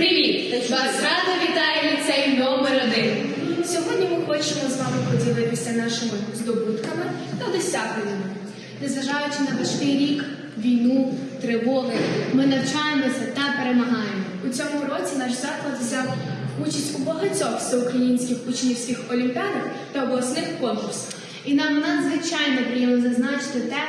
Привіт! Вас рада вітає ліцей номер один. Сьогодні ми хочемо з вами поділитися нашими здобутками та досягненнями. Незважаючи на важкий рік, війну, тривоги, ми навчаємося та перемагаємо. У цьому році наш заклад взяв участь у багатьох всеукраїнських учнівських олімпіадах та обласних конкурсах. І нам надзвичайно приємно зазначити те,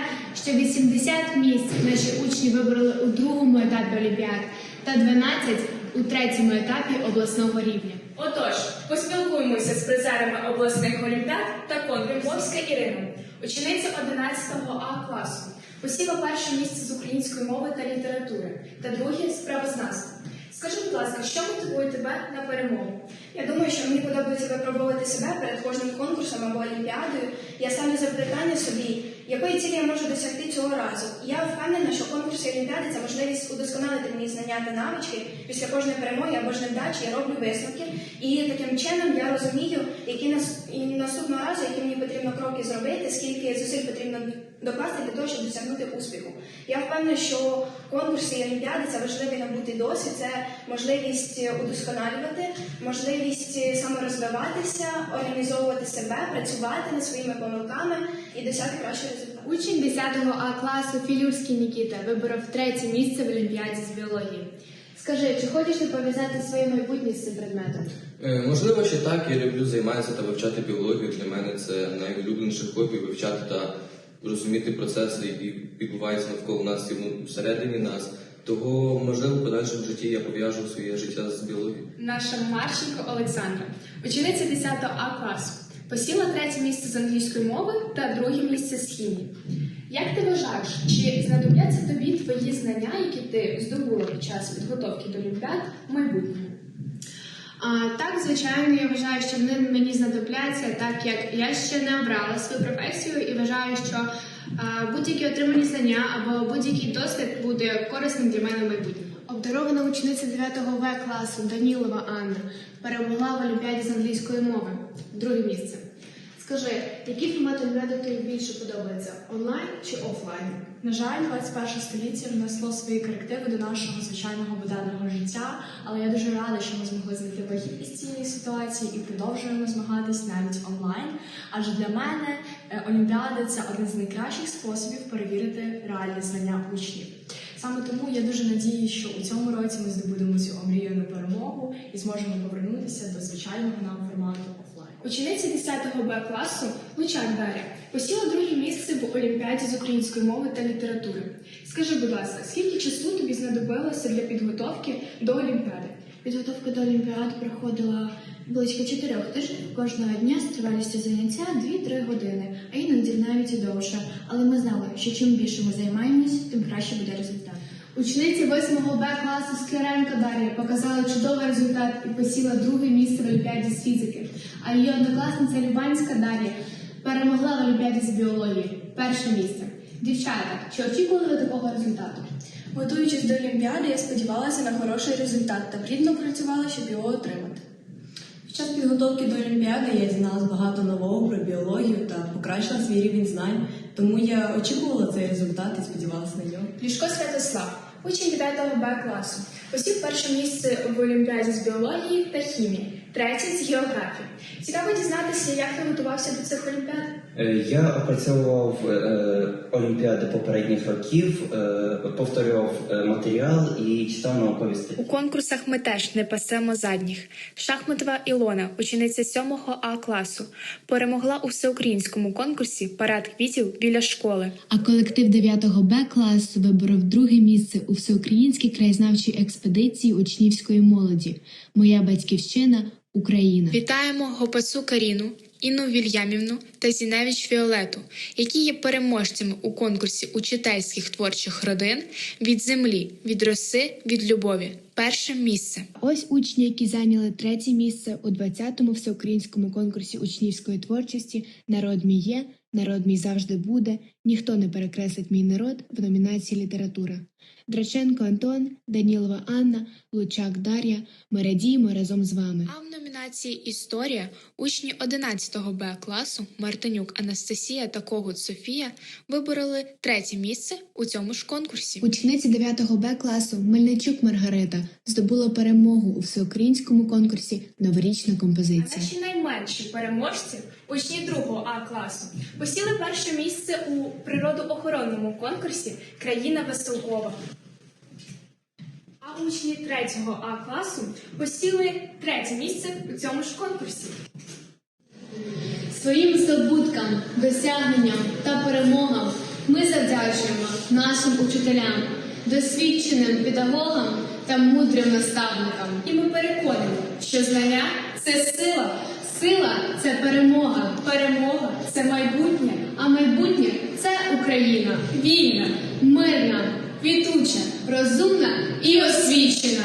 що 80 місць наші учні вибрали у другому етапі олімпіад та 12 у третьому етапі обласного рівня. Отож, поспілкуємося з призерами обласних олімпіад та конкурсів. Ірина, учениця 11 А класу, посіла перше місце з української мови та літератури та друге з правознавства. Скажи, будь ласка, що мотивує тебе на перемогу? Я думаю, що мені подобається випробовувати себе перед кожним конкурсом або олімпіадою. Я ставлю запитання собі, якої цілі я можу досягти цього разу. Я впевнена, що конкурси і олімпіади це можливість удосконалити мої знання та навички. Після кожної перемоги або ж невдачі я роблю висновки. І таким чином я розумію, які нас і наступного разу, які мені потрібно кроки зробити, скільки зусиль потрібно докласти для того, щоб досягнути успіху. Я впевнена, що конкурси і олімпіади це важливий набутий досвід, це можливість удосконалювати, можливість саморозвиватися, організовувати себе, працювати над своїми помилками і досягти кращого результату. Учень 10 А класу Філюрський Нікіта виборов третє місце в олімпіаді з біології. Скажи, чи хочеш ти пов'язати своє майбутнє з цим предметом? Е, Можливо, що так, я люблю займатися та вивчати біологію. Для мене це найулюбленіше хобі вивчати та розуміти процеси, які відбуваються навколо нас і всередині нас. Того, можливо, в подальшому житті я пов'яжу своє життя з біологією. Наша Марченко Олександра, учениця 10 А класу, посіла третє місце з англійської мови та друге місце з хімії. Як ти вважаєш, чи знадобляться тобі твої знання, які ти здобула під час підготовки до олімпіад в майбутньому? А, так, звичайно, я вважаю, що вони мені знадобляться, так як я ще не обрала свою професію і вважаю, що будь-які отримані знання або будь-який досвід буде корисним для мене в майбутньому. Обдарована учениця 9 В класу Данілова Анна перемогла в Олімпіаді з англійської мови. Друге місце. Скажи, який формат олімпіади тобі більше подобається онлайн чи офлайн? На жаль, 21 століття внесло свої корективи до нашого звичайного буденного життя, але я дуже рада, що ми змогли знайти вихід цієї ситуації і продовжуємо змагатись навіть онлайн. Адже для мене е, олімпіади це один з найкращих способів перевірити реальні знання учнів. Саме тому я дуже надію, що у цьому році ми здобудемо цю омріяну перемогу і зможемо повернутися до звичайного нам формату офлайн. Учениця 10 Б класу Лучак Дар'я посіла друге місце в Олімпіаді з української мови та літератури. Скажи, будь ласка, скільки часу тобі знадобилося для підготовки до Олімпіади? Підготовка до Олімпіад проходила близько чотирьох тижнів. Кожного дня з тривалістю заняття 2-3 години, а іноді навіть і довше. Але ми знали, що чим більше ми займаємось, тим краще буде результат. Учениця 8 Б класу Скляренко Дар'я показала чудовий результат і посіла друге місце в Олімпіаді з фізики. А її однокласниця Любанська Дар'я перемогла в Олімпіаді з біології. Перше місце. Дівчата, чи очікували ви такого результату? Готуючись до Олімпіади, я сподівалася на хороший результат та плідно працювала, щоб його отримати. Час підготовки до Олімпіади я дізналась багато нового про біологію та покращила свій рівень знань, тому я очікувала цей результат і сподівалася на нього. Лішко Святослав, учень 9 Б класу, посів перше місце в Олімпіаді з біології та хімії, третє з географії. Цікаво дізнатися, як ти готувався до цих олімпіад. Е, Я опрацьовував е, олімпіади попередніх років, е, повторював е, матеріал і читав наукові статті. У конкурсах ми теж не пасемо задніх. Шахматова Ілона, учениця 7 А класу, перемогла у всеукраїнському конкурсі парад квітів біля школи. А колектив 9 Б класу виборов друге місце у всеукраїнській краєзнавчій експедиції учнівської молоді. Моя батьківщина Україна. Вітаємо Гопацу Каріну, Інну Вільямівну та Зіневич Віолету, які є переможцями у конкурсі учительських творчих родин від землі, від роси, від любові. Перше місце. Ось учні, які зайняли третє місце у 20-му всеукраїнському конкурсі учнівської творчості Народ мій є, народ мій завжди буде. Ніхто не перекреслить мій народ в номінації література. Драченко Антон, Данілова Анна, Лучак Дар'я. Ми радіємо разом з вами. А в номінації Історія учні 11 Б класу Мартинюк Анастасія та Когут Софія вибороли третє місце у цьому ж конкурсі. Учениця 9 Б класу Мельничук Маргарита здобула перемогу у всеукраїнському конкурсі Новорічна А композиція. наші найменші переможці, учні 2 А класу, посіли перше місце у природоохоронному конкурсі Країна Веселкова. А учні 3 А класу посіли третє місце у цьому ж конкурсі. Своїм здобуткам, досягненням та перемогам ми завдячуємо нашим учителям, досвідченим педагогам та мудрим наставникам. І ми переконані, що знання це сила, Сила це перемога, перемога це майбутнє, а майбутнє це Україна. вільна, Мирна, квітуча. розумна і освічена.